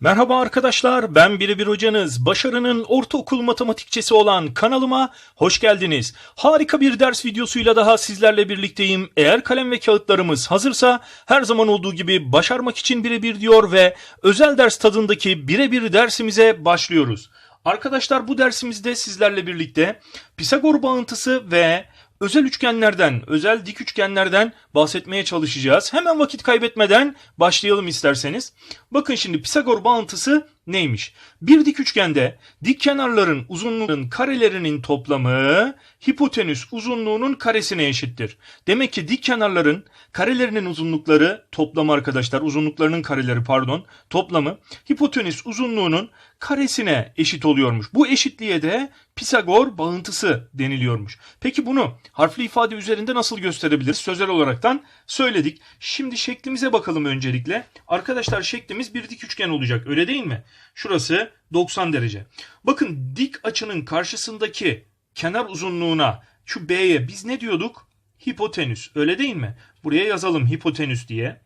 Merhaba arkadaşlar, ben Birebir Hocanız. Başarının ortaokul matematikçesi olan kanalıma hoş geldiniz. Harika bir ders videosuyla daha sizlerle birlikteyim. Eğer kalem ve kağıtlarımız hazırsa her zaman olduğu gibi başarmak için birebir diyor ve özel ders tadındaki birebir dersimize başlıyoruz. Arkadaşlar bu dersimizde sizlerle birlikte Pisagor bağıntısı ve özel üçgenlerden, özel dik üçgenlerden bahsetmeye çalışacağız. Hemen vakit kaybetmeden başlayalım isterseniz. Bakın şimdi Pisagor bağıntısı neymiş? Bir dik üçgende dik kenarların uzunluğunun karelerinin toplamı hipotenüs uzunluğunun karesine eşittir. Demek ki dik kenarların karelerinin uzunlukları toplamı arkadaşlar uzunluklarının kareleri pardon toplamı hipotenüs uzunluğunun karesine eşit oluyormuş. Bu eşitliğe de Pisagor bağıntısı deniliyormuş. Peki bunu harfli ifade üzerinde nasıl gösterebiliriz? Sözel olaraktan söyledik. Şimdi şeklimize bakalım öncelikle. Arkadaşlar şeklimiz bir dik üçgen olacak öyle değil mi? Şurası 90 derece. Bakın dik açının karşısındaki kenar uzunluğuna şu B'ye biz ne diyorduk? Hipotenüs öyle değil mi? Buraya yazalım hipotenüs diye.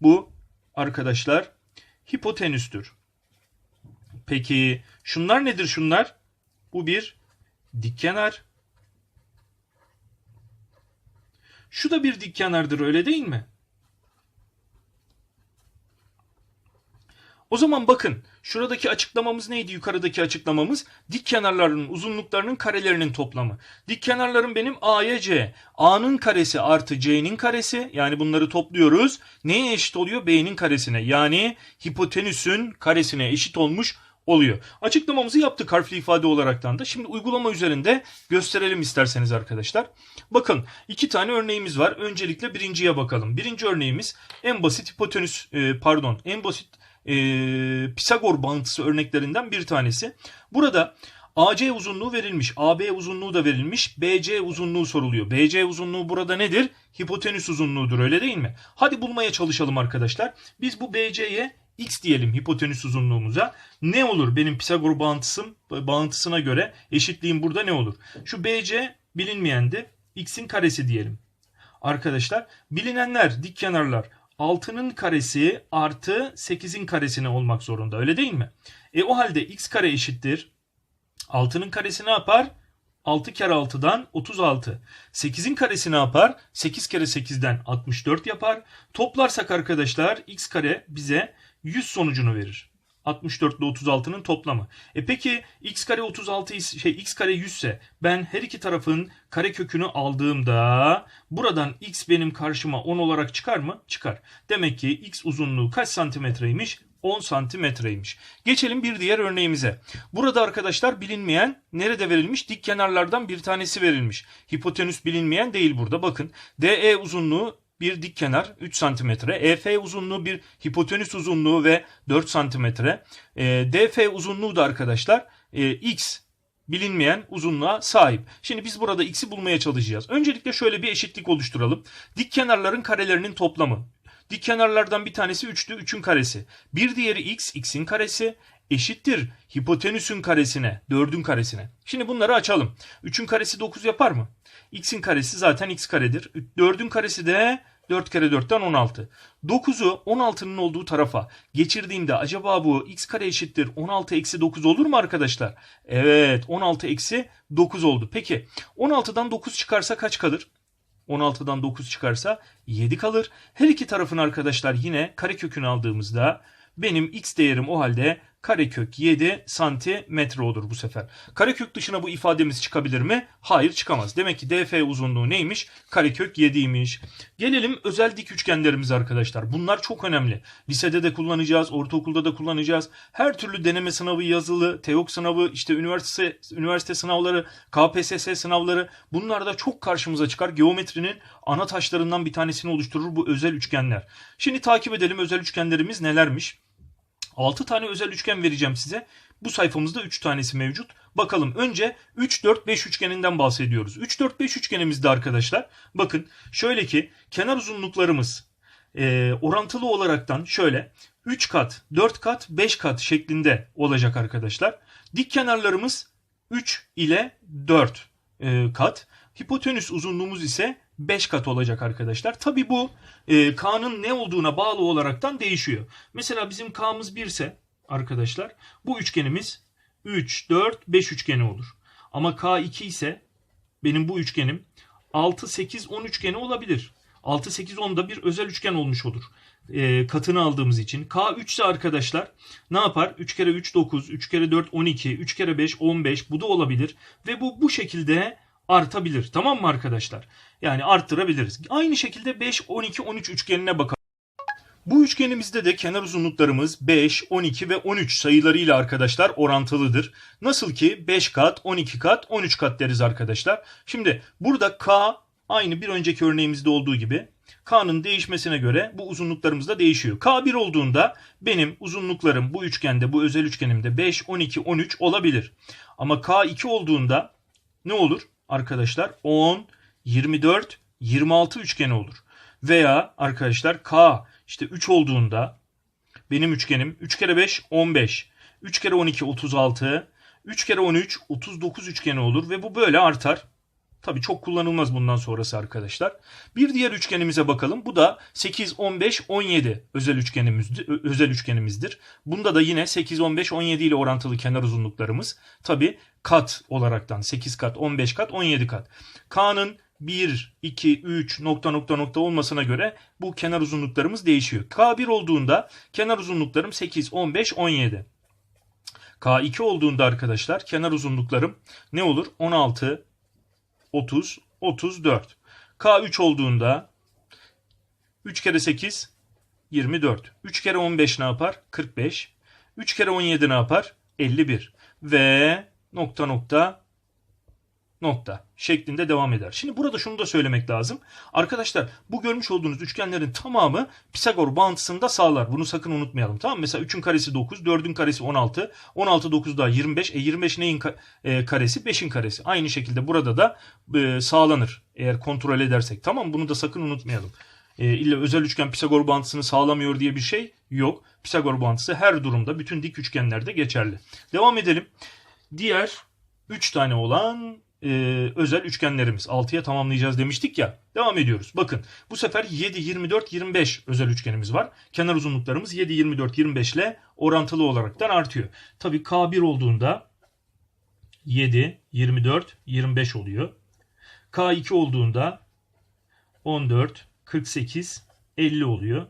Bu arkadaşlar hipotenüstür. Peki şunlar nedir şunlar? Bu bir dik kenar. Şu da bir dik kenardır öyle değil mi? O zaman bakın şuradaki açıklamamız neydi yukarıdaki açıklamamız? Dik kenarların uzunluklarının karelerinin toplamı. Dik kenarlarım benim A'ya C. A'nın karesi artı C'nin karesi yani bunları topluyoruz. Neye eşit oluyor? B'nin karesine yani hipotenüsün karesine eşit olmuş oluyor. Açıklamamızı yaptık harfli ifade olaraktan da. Şimdi uygulama üzerinde gösterelim isterseniz arkadaşlar. Bakın iki tane örneğimiz var. Öncelikle birinciye bakalım. Birinci örneğimiz en basit hipotenüs e, pardon en basit e, Pisagor bağıntısı örneklerinden bir tanesi. Burada AC uzunluğu verilmiş. AB uzunluğu da verilmiş. BC uzunluğu soruluyor. BC uzunluğu burada nedir? Hipotenüs uzunluğudur öyle değil mi? Hadi bulmaya çalışalım arkadaşlar. Biz bu BC'ye x diyelim hipotenüs uzunluğumuza. Ne olur benim Pisagor bağıntısım bağıntısına göre eşitliğim burada ne olur? Şu BC bilinmeyendi. X'in karesi diyelim. Arkadaşlar bilinenler dik kenarlar 6'nın karesi artı 8'in karesine olmak zorunda öyle değil mi? E o halde x kare eşittir. 6'nın karesi ne yapar? 6 kere 6'dan 36. 8'in karesi ne yapar? 8 kere 8'den 64 yapar. Toplarsak arkadaşlar x kare bize 100 sonucunu verir. 64 ile 36'nın toplamı. E peki x kare 36 ise- şey x kare 100 ise ben her iki tarafın kare kökünü aldığımda buradan x benim karşıma 10 olarak çıkar mı? Çıkar. Demek ki x uzunluğu kaç santimetreymiş? 10 santimetreymiş. Geçelim bir diğer örneğimize. Burada arkadaşlar bilinmeyen nerede verilmiş? Dik kenarlardan bir tanesi verilmiş. Hipotenüs bilinmeyen değil burada. Bakın DE uzunluğu bir dik kenar 3 santimetre. EF uzunluğu bir hipotenüs uzunluğu ve 4 santimetre. E, DF uzunluğu da arkadaşlar e, x bilinmeyen uzunluğa sahip. Şimdi biz burada x'i bulmaya çalışacağız. Öncelikle şöyle bir eşitlik oluşturalım. Dik kenarların karelerinin toplamı. Dik kenarlardan bir tanesi 3'tü. 3'ün karesi. Bir diğeri x, x'in karesi eşittir hipotenüsün karesine, 4'ün karesine. Şimdi bunları açalım. 3'ün karesi 9 yapar mı? X'in karesi zaten x karedir. 4'ün karesi de 4 kere 4'ten 16. 9'u 16'nın olduğu tarafa geçirdiğimde acaba bu x kare eşittir 16 eksi 9 olur mu arkadaşlar? Evet 16 eksi 9 oldu. Peki 16'dan 9 çıkarsa kaç kalır? 16'dan 9 çıkarsa 7 kalır. Her iki tarafın arkadaşlar yine karekökünü aldığımızda benim x değerim o halde karekök 7 santimetre olur bu sefer. Karekök dışına bu ifademiz çıkabilir mi? Hayır çıkamaz. Demek ki DF uzunluğu neymiş? Karekök 7'ymiş. Gelelim özel dik üçgenlerimize arkadaşlar. Bunlar çok önemli. Lisede de kullanacağız, ortaokulda da kullanacağız. Her türlü deneme sınavı yazılı, TEOK sınavı, işte üniversite üniversite sınavları, KPSS sınavları bunlar da çok karşımıza çıkar. Geometrinin ana taşlarından bir tanesini oluşturur bu özel üçgenler. Şimdi takip edelim özel üçgenlerimiz nelermiş? 6 tane özel üçgen vereceğim size. Bu sayfamızda 3 tanesi mevcut. Bakalım önce 3 4 5 üçgeninden bahsediyoruz. 3 4 5 üçgenimizde arkadaşlar bakın şöyle ki kenar uzunluklarımız e, orantılı olaraktan şöyle 3 kat, 4 kat, 5 kat şeklinde olacak arkadaşlar. Dik kenarlarımız 3 ile 4 e, kat. Hipotenüs uzunluğumuz ise 5 kat olacak arkadaşlar. Tabi bu e, K'nın ne olduğuna bağlı olaraktan değişiyor. Mesela bizim K'mız 1 ise arkadaşlar bu üçgenimiz 3, 4, 5 üçgeni olur. Ama K2 ise benim bu üçgenim 6, 8, 10 üçgeni olabilir. 6, 8, 10 da bir özel üçgen olmuş olur. E, katını aldığımız için. K3 ise arkadaşlar ne yapar? 3 kere 3 9, 3 kere 4 12, 3 kere 5 15 bu da olabilir. Ve bu bu şekilde artabilir. Tamam mı arkadaşlar? Yani arttırabiliriz. Aynı şekilde 5, 12, 13 üçgenine bakalım. Bu üçgenimizde de kenar uzunluklarımız 5, 12 ve 13 sayılarıyla arkadaşlar orantılıdır. Nasıl ki 5 kat, 12 kat, 13 kat deriz arkadaşlar. Şimdi burada K aynı bir önceki örneğimizde olduğu gibi K'nın değişmesine göre bu uzunluklarımız da değişiyor. K 1 olduğunda benim uzunluklarım bu üçgende, bu özel üçgenimde 5, 12, 13 olabilir. Ama K 2 olduğunda ne olur arkadaşlar? 10, 24, 26 üçgeni olur. Veya arkadaşlar K işte 3 olduğunda benim üçgenim 3 kere 5 15. 3 kere 12 36. 3 kere 13 39 üçgeni olur ve bu böyle artar. Tabii çok kullanılmaz bundan sonrası arkadaşlar. Bir diğer üçgenimize bakalım. Bu da 8 15 17 özel üçgenimizdir. Özel üçgenimizdir. Bunda da yine 8 15 17 ile orantılı kenar uzunluklarımız. Tabii kat olaraktan 8 kat, 15 kat, 17 kat. K'nın 1, 2, 3 nokta nokta nokta olmasına göre bu kenar uzunluklarımız değişiyor. K1 olduğunda kenar uzunluklarım 8, 15, 17. K2 olduğunda arkadaşlar kenar uzunluklarım ne olur? 16, 30, 34. K3 olduğunda 3 kere 8, 24. 3 kere 15 ne yapar? 45. 3 kere 17 ne yapar? 51. Ve nokta nokta nokta şeklinde devam eder. Şimdi burada şunu da söylemek lazım. Arkadaşlar bu görmüş olduğunuz üçgenlerin tamamı Pisagor bağıntısını da sağlar. Bunu sakın unutmayalım. Tamam? Mesela 3'ün karesi 9, 4'ün karesi 16, 16 9 daha 25. E 25 neyin ka- e, karesi? 5'in karesi. Aynı şekilde burada da e, sağlanır. Eğer kontrol edersek. Tamam? Bunu da sakın unutmayalım. E, illa özel üçgen Pisagor bağıntısını sağlamıyor diye bir şey yok. Pisagor bağıntısı her durumda bütün dik üçgenlerde geçerli. Devam edelim. Diğer 3 tane olan e, özel üçgenlerimiz. 6'ya tamamlayacağız demiştik ya. Devam ediyoruz. Bakın bu sefer 7, 24, 25 özel üçgenimiz var. Kenar uzunluklarımız 7, 24, 25 ile orantılı olaraktan artıyor. Tabii K1 olduğunda 7, 24, 25 oluyor. K2 olduğunda 14, 48, 50 oluyor.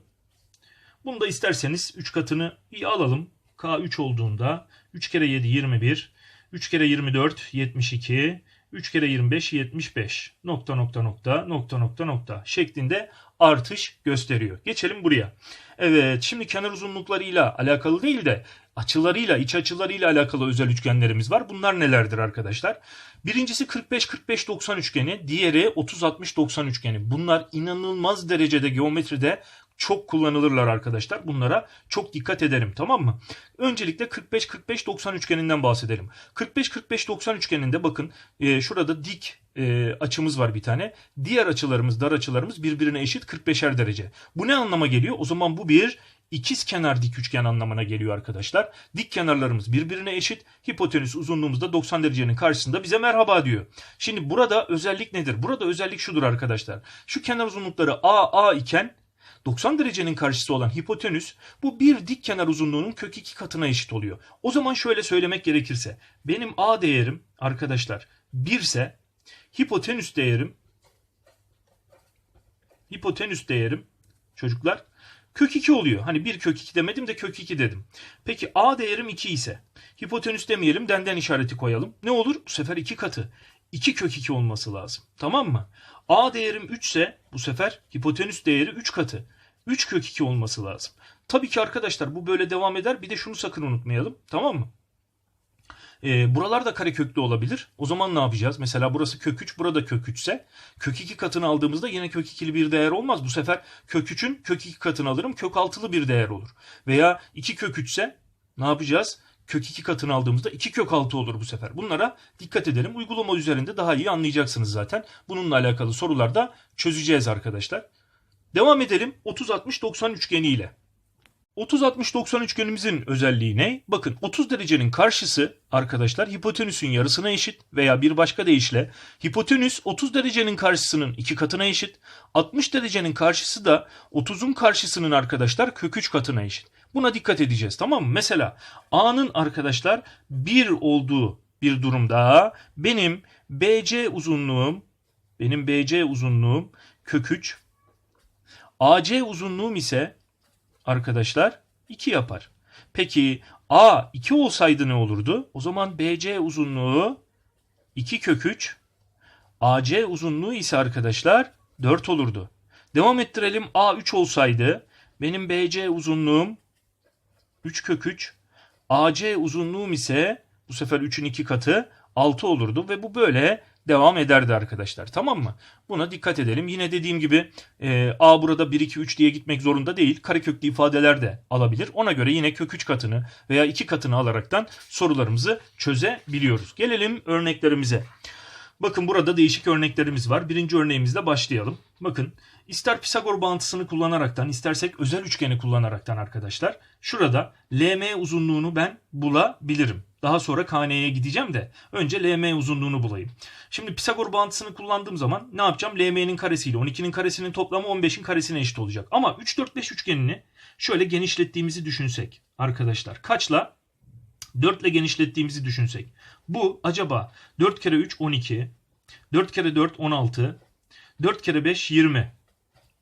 Bunu da isterseniz 3 katını iyi alalım. K3 olduğunda 3 kere 7 21, 3 kere 24 72, 3 kere 25 75 nokta nokta nokta nokta nokta nokta şeklinde artış gösteriyor. Geçelim buraya. Evet şimdi kenar uzunluklarıyla alakalı değil de açılarıyla iç açılarıyla alakalı özel üçgenlerimiz var. Bunlar nelerdir arkadaşlar? Birincisi 45-45-90 üçgeni, diğeri 30-60-90 üçgeni. Bunlar inanılmaz derecede geometride çok kullanılırlar arkadaşlar. Bunlara çok dikkat ederim tamam mı? Öncelikle 45-45-90 üçgeninden bahsedelim. 45-45-90 üçgeninde bakın e, şurada dik e, açımız var bir tane. Diğer açılarımız, dar açılarımız birbirine eşit 45'er derece. Bu ne anlama geliyor? O zaman bu bir ikiz kenar dik üçgen anlamına geliyor arkadaşlar. Dik kenarlarımız birbirine eşit. Hipotenüs uzunluğumuz da 90 derecenin karşısında bize merhaba diyor. Şimdi burada özellik nedir? Burada özellik şudur arkadaşlar. Şu kenar uzunlukları A, A iken 90 derecenin karşısı olan hipotenüs bu bir dik kenar uzunluğunun kök 2 katına eşit oluyor. O zaman şöyle söylemek gerekirse benim A değerim arkadaşlar 1 ise hipotenüs değerim hipotenüs değerim çocuklar kök 2 oluyor. Hani bir kök 2 demedim de kök 2 dedim. Peki A değerim 2 ise hipotenüs demeyelim denden işareti koyalım. Ne olur? Bu sefer 2 katı. 2 kök 2 olması lazım. Tamam mı? A değerim 3 ise bu sefer hipotenüs değeri 3 katı. 3 kök 2 olması lazım. Tabii ki arkadaşlar bu böyle devam eder. Bir de şunu sakın unutmayalım. Tamam mı? E, buralar da kareköklü olabilir. O zaman ne yapacağız? Mesela burası kök 3, burada kök 3 ise kök 2 katını aldığımızda yine kök 2'li bir değer olmaz. Bu sefer kök 3'ün kök 2 katını alırım. Kök 6'lı bir değer olur. Veya 2 kök 3 ise ne yapacağız? Kök 2 katını aldığımızda 2 kök 6 olur bu sefer. Bunlara dikkat edelim. Uygulama üzerinde daha iyi anlayacaksınız zaten. Bununla alakalı sorularda çözeceğiz arkadaşlar. Devam edelim 30-60-90 üçgeni ile. 30-60-90 üçgenimizin özelliği ne? Bakın 30 derecenin karşısı arkadaşlar hipotenüsün yarısına eşit veya bir başka deyişle hipotenüs 30 derecenin karşısının iki katına eşit. 60 derecenin karşısı da 30'un karşısının arkadaşlar kök 3 katına eşit. Buna dikkat edeceğiz tamam mı? Mesela A'nın arkadaşlar 1 olduğu bir durumda benim BC uzunluğum benim BC uzunluğum kök 3 AC uzunluğum ise arkadaşlar 2 yapar. Peki A 2 olsaydı ne olurdu? O zaman BC uzunluğu 2 kök 3. AC uzunluğu ise arkadaşlar 4 olurdu. Devam ettirelim. A 3 olsaydı benim BC uzunluğum 3 kök 3. AC uzunluğum ise bu sefer 3'ün 2 katı 6 olurdu ve bu böyle devam ederdi arkadaşlar. Tamam mı? Buna dikkat edelim. Yine dediğim gibi e, A burada 1, 2, 3 diye gitmek zorunda değil. Kareköklü ifadeler de alabilir. Ona göre yine kök 3 katını veya 2 katını alaraktan sorularımızı çözebiliyoruz. Gelelim örneklerimize. Bakın burada değişik örneklerimiz var. Birinci örneğimizle başlayalım. Bakın ister Pisagor bağıntısını kullanaraktan istersek özel üçgeni kullanaraktan arkadaşlar. Şurada LM uzunluğunu ben bulabilirim. Daha sonra KN'ye gideceğim de önce LM uzunluğunu bulayım. Şimdi Pisagor bağıntısını kullandığım zaman ne yapacağım? LM'nin karesiyle 12'nin karesinin toplamı 15'in karesine eşit olacak. Ama 3 4 5 üçgenini şöyle genişlettiğimizi düşünsek arkadaşlar. Kaçla? 4 ile genişlettiğimizi düşünsek. Bu acaba 4 kere 3 12, 4 kere 4 16, 4 kere 5 20.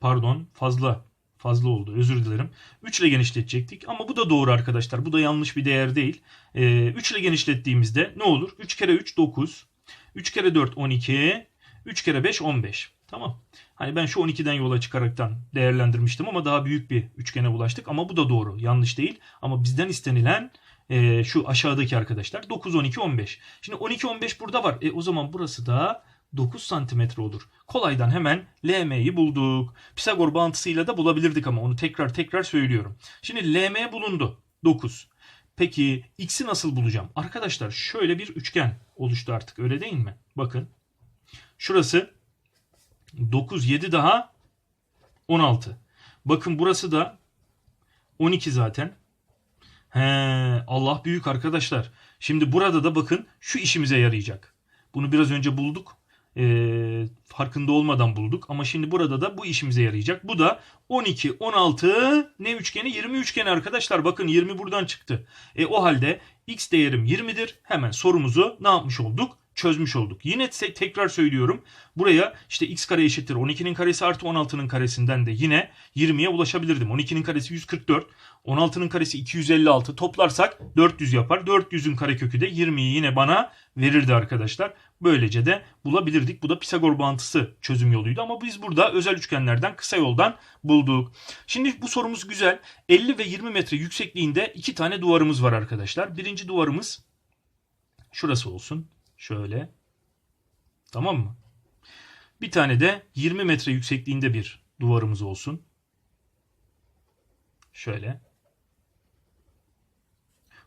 Pardon fazla fazla oldu özür dilerim. 3 ile genişletecektik ama bu da doğru arkadaşlar. Bu da yanlış bir değer değil. Ee, 3 ile genişlettiğimizde ne olur? 3 kere 3 9, 3 kere 4 12, 3 kere 5 15. Tamam. Hani ben şu 12'den yola çıkaraktan değerlendirmiştim ama daha büyük bir üçgene ulaştık. Ama bu da doğru. Yanlış değil. Ama bizden istenilen e, şu aşağıdaki arkadaşlar 9, 12, 15. Şimdi 12, 15 burada var. E, o zaman burası da 9 santimetre olur. Kolaydan hemen LM'yi bulduk. Pisagor bağıntısıyla da bulabilirdik ama onu tekrar tekrar söylüyorum. Şimdi LM bulundu. 9. Peki x'i nasıl bulacağım? Arkadaşlar şöyle bir üçgen oluştu artık öyle değil mi? Bakın. Şurası 9, 7 daha 16. Bakın burası da 12 zaten. He, Allah büyük arkadaşlar. Şimdi burada da bakın şu işimize yarayacak. Bunu biraz önce bulduk. Ee, farkında olmadan bulduk. Ama şimdi burada da bu işimize yarayacak. Bu da 12, 16 ne üçgeni? 20 üçgeni arkadaşlar. Bakın 20 buradan çıktı. E, o halde x değerim 20'dir. Hemen sorumuzu ne yapmış olduk? çözmüş olduk. Yine te- tekrar söylüyorum. Buraya işte x kare eşittir 12'nin karesi artı 16'nın karesinden de yine 20'ye ulaşabilirdim. 12'nin karesi 144, 16'nın karesi 256 toplarsak 400 yapar. 400'ün karekökü de 20'yi yine bana verirdi arkadaşlar. Böylece de bulabilirdik. Bu da Pisagor bağıntısı çözüm yoluydu ama biz burada özel üçgenlerden kısa yoldan bulduk. Şimdi bu sorumuz güzel. 50 ve 20 metre yüksekliğinde iki tane duvarımız var arkadaşlar. Birinci duvarımız şurası olsun. Şöyle. Tamam mı? Bir tane de 20 metre yüksekliğinde bir duvarımız olsun. Şöyle.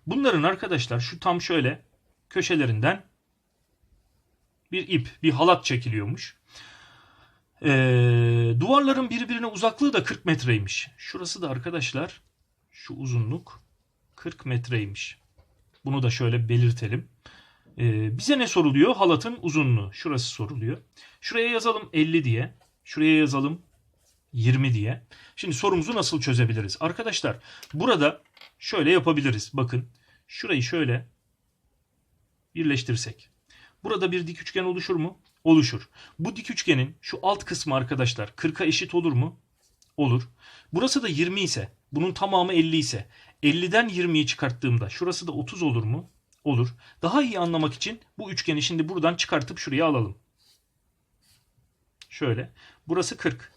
Bunların arkadaşlar şu tam şöyle köşelerinden bir ip, bir halat çekiliyormuş. Ee, duvarların birbirine uzaklığı da 40 metreymiş. Şurası da arkadaşlar şu uzunluk 40 metreymiş. Bunu da şöyle belirtelim. Ee, bize ne soruluyor? Halatın uzunluğu. Şurası soruluyor. Şuraya yazalım 50 diye. Şuraya yazalım 20 diye. Şimdi sorumuzu nasıl çözebiliriz? Arkadaşlar burada şöyle yapabiliriz. Bakın şurayı şöyle birleştirsek. Burada bir dik üçgen oluşur mu? Oluşur. Bu dik üçgenin şu alt kısmı arkadaşlar 40'a eşit olur mu? Olur. Burası da 20 ise bunun tamamı 50 ise 50'den 20'yi çıkarttığımda şurası da 30 olur mu? Olur. Daha iyi anlamak için bu üçgeni şimdi buradan çıkartıp şuraya alalım. Şöyle. Burası 40.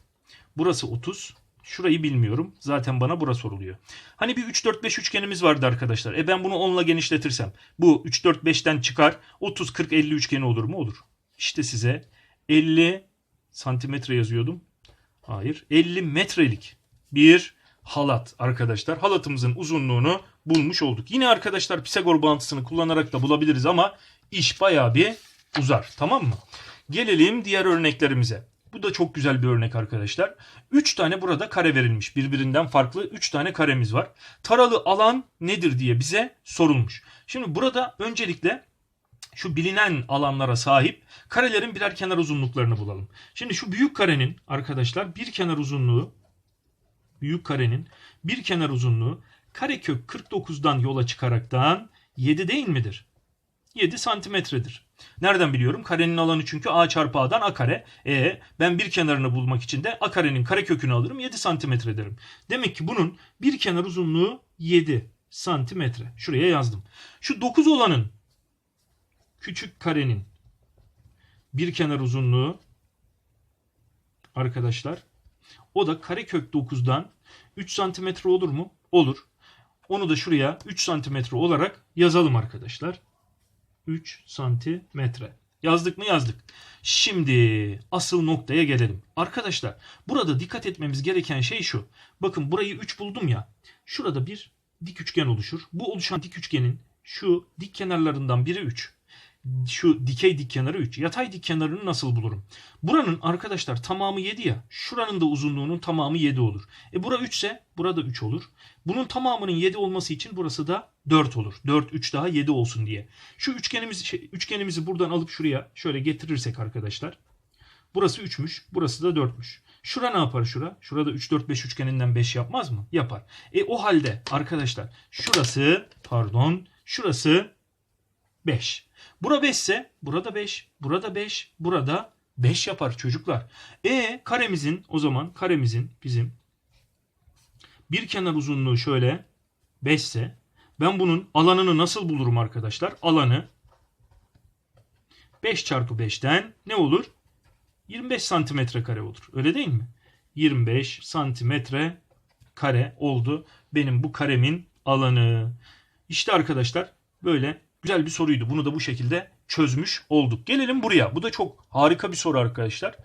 Burası 30. Şurayı bilmiyorum. Zaten bana burası soruluyor. Hani bir 3 4 5 üçgenimiz vardı arkadaşlar. E ben bunu 10 ile genişletirsem bu 3 4 5'ten çıkar 30 40 50 üçgeni olur mu? Olur. İşte size 50 santimetre yazıyordum. Hayır. 50 metrelik bir halat arkadaşlar. Halatımızın uzunluğunu bulmuş olduk. Yine arkadaşlar Pisagor bağıntısını kullanarak da bulabiliriz ama iş bayağı bir uzar. Tamam mı? Gelelim diğer örneklerimize. Bu da çok güzel bir örnek arkadaşlar. 3 tane burada kare verilmiş. Birbirinden farklı 3 tane karemiz var. Taralı alan nedir diye bize sorulmuş. Şimdi burada öncelikle şu bilinen alanlara sahip karelerin birer kenar uzunluklarını bulalım. Şimdi şu büyük karenin arkadaşlar bir kenar uzunluğu büyük karenin bir kenar uzunluğu karekök 49'dan yola çıkaraktan 7 değil midir? 7 santimetredir. Nereden biliyorum? Karenin alanı çünkü a çarpı a'dan a kare. E ben bir kenarını bulmak için de a karenin karekökünü alırım 7 santimetre derim. Demek ki bunun bir kenar uzunluğu 7 santimetre. Şuraya yazdım. Şu 9 olanın küçük karenin bir kenar uzunluğu arkadaşlar o da karekök 9'dan 3 santimetre olur mu? Olur. Onu da şuraya 3 santimetre olarak yazalım arkadaşlar. 3 santimetre. Yazdık mı yazdık. Şimdi asıl noktaya gelelim. Arkadaşlar burada dikkat etmemiz gereken şey şu. Bakın burayı 3 buldum ya. Şurada bir dik üçgen oluşur. Bu oluşan dik üçgenin şu dik kenarlarından biri 3. Şu dikey dik kenarı 3. Yatay dik kenarını nasıl bulurum? Buranın arkadaşlar tamamı 7 ya. Şuranın da uzunluğunun tamamı 7 olur. E bura 3 ise burada 3 olur. Bunun tamamının 7 olması için burası da 4 olur. 4 3 daha 7 olsun diye. Şu üçgenimizi şey, üçgenimizi buradan alıp şuraya şöyle getirirsek arkadaşlar. Burası 3'müş, burası da 4'müş. Şura ne yapar şura? Şurada 3 4 5 üçgeninden 5 yapmaz mı? Yapar. E o halde arkadaşlar şurası pardon, şurası 5. Bura 5 ise burada 5, burada 5, burada 5 yapar çocuklar. E karemizin o zaman karemizin bizim bir kenar uzunluğu şöyle 5 ise ben bunun alanını nasıl bulurum arkadaşlar? Alanı 5 çarpı 5'ten ne olur? 25 santimetre kare olur. Öyle değil mi? 25 santimetre kare oldu. Benim bu karemin alanı. İşte arkadaşlar böyle güzel bir soruydu. Bunu da bu şekilde çözmüş olduk. Gelelim buraya. Bu da çok harika bir soru arkadaşlar.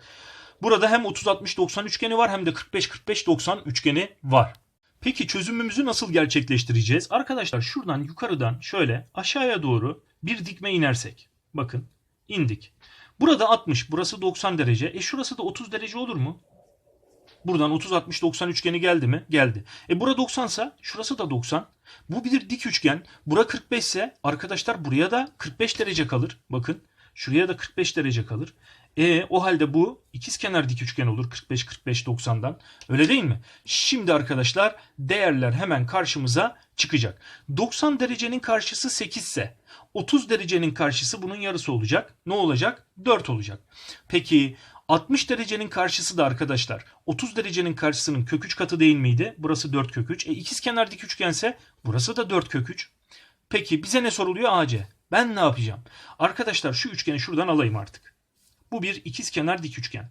Burada hem 30-60-90 üçgeni var hem de 45-45-90 üçgeni var. Peki çözümümüzü nasıl gerçekleştireceğiz? Arkadaşlar şuradan yukarıdan şöyle aşağıya doğru bir dikme inersek. Bakın indik. Burada 60, burası 90 derece. E şurası da 30 derece olur mu? Buradan 30 60 90 üçgeni geldi mi? Geldi. E bura 90 ise şurası da 90. Bu bir dik üçgen. Bura 45 ise arkadaşlar buraya da 45 derece kalır. Bakın şuraya da 45 derece kalır. E o halde bu ikizkenar dik üçgen olur 45 45 90'dan. Öyle değil mi? Şimdi arkadaşlar değerler hemen karşımıza çıkacak. 90 derecenin karşısı 8 ise 30 derecenin karşısı bunun yarısı olacak. Ne olacak? 4 olacak. Peki 60 derecenin karşısı da arkadaşlar 30 derecenin karşısının kök 3 katı değil miydi? Burası 4 kök 3. E ikizkenar dik üçgense burası da 4 kök 3. Peki bize ne soruluyor AC? Ben ne yapacağım? Arkadaşlar şu üçgeni şuradan alayım artık. Bu bir ikizkenar dik üçgen.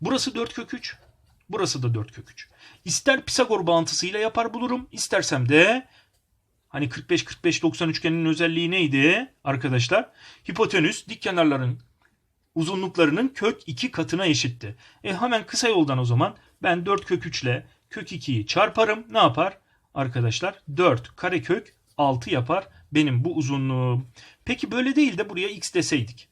Burası 4 kök 3. Burası da 4 kök 3. İster Pisagor bağıntısıyla yapar bulurum. istersem de hani 45 45 90 üçgeninin özelliği neydi arkadaşlar? Hipotenüs dik kenarların uzunluklarının kök 2 katına eşitti. E hemen kısa yoldan o zaman ben 4 kök 3 ile kök 2'yi çarparım. Ne yapar? Arkadaşlar 4 karekök 6 yapar benim bu uzunluğum. Peki böyle değil de buraya x deseydik.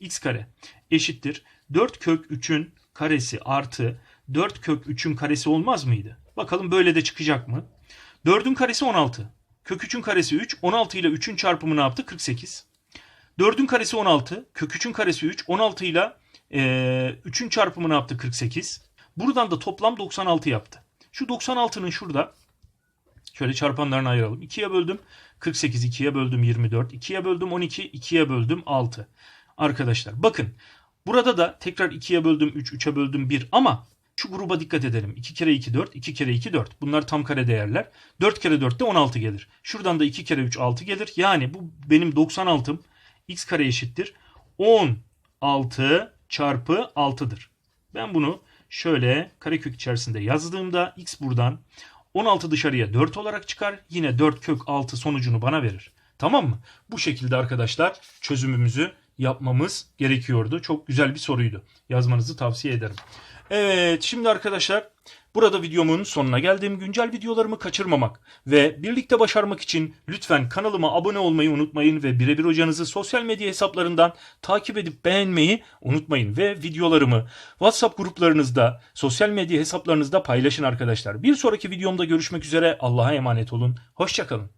x kare eşittir. 4 kök 3'ün karesi artı 4 kök 3'ün karesi olmaz mıydı? Bakalım böyle de çıkacak mı? 4'ün karesi 16. Kök 3'ün karesi 3. 16 ile 3'ün çarpımı ne yaptı? 48. 4'ün karesi 16. Kök 3'ün karesi 3. 16 ile e, 3'ün çarpımı ne yaptı? 48. Buradan da toplam 96 yaptı. Şu 96'nın şurada şöyle çarpanlarını ayıralım. 2'ye böldüm 48, 2'ye böldüm 24, 2'ye böldüm 12, 2'ye böldüm 6. Arkadaşlar bakın burada da tekrar 2'ye böldüm 3, 3'e böldüm 1 ama şu gruba dikkat edelim. 2 kere 2 4, 2 kere 2 4. Bunlar tam kare değerler. 4 kere 4 de 16 gelir. Şuradan da 2 kere 3 6 gelir. Yani bu benim 96'ım x kare eşittir. 16 çarpı 6'dır. Ben bunu şöyle karekök içerisinde yazdığımda x buradan 16 dışarıya 4 olarak çıkar. Yine 4 kök 6 sonucunu bana verir. Tamam mı? Bu şekilde arkadaşlar çözümümüzü yapmamız gerekiyordu. Çok güzel bir soruydu. Yazmanızı tavsiye ederim. Evet şimdi arkadaşlar Burada videomun sonuna geldim. Güncel videolarımı kaçırmamak ve birlikte başarmak için lütfen kanalıma abone olmayı unutmayın ve birebir hocanızı sosyal medya hesaplarından takip edip beğenmeyi unutmayın ve videolarımı WhatsApp gruplarınızda, sosyal medya hesaplarınızda paylaşın arkadaşlar. Bir sonraki videomda görüşmek üzere. Allah'a emanet olun. Hoşçakalın.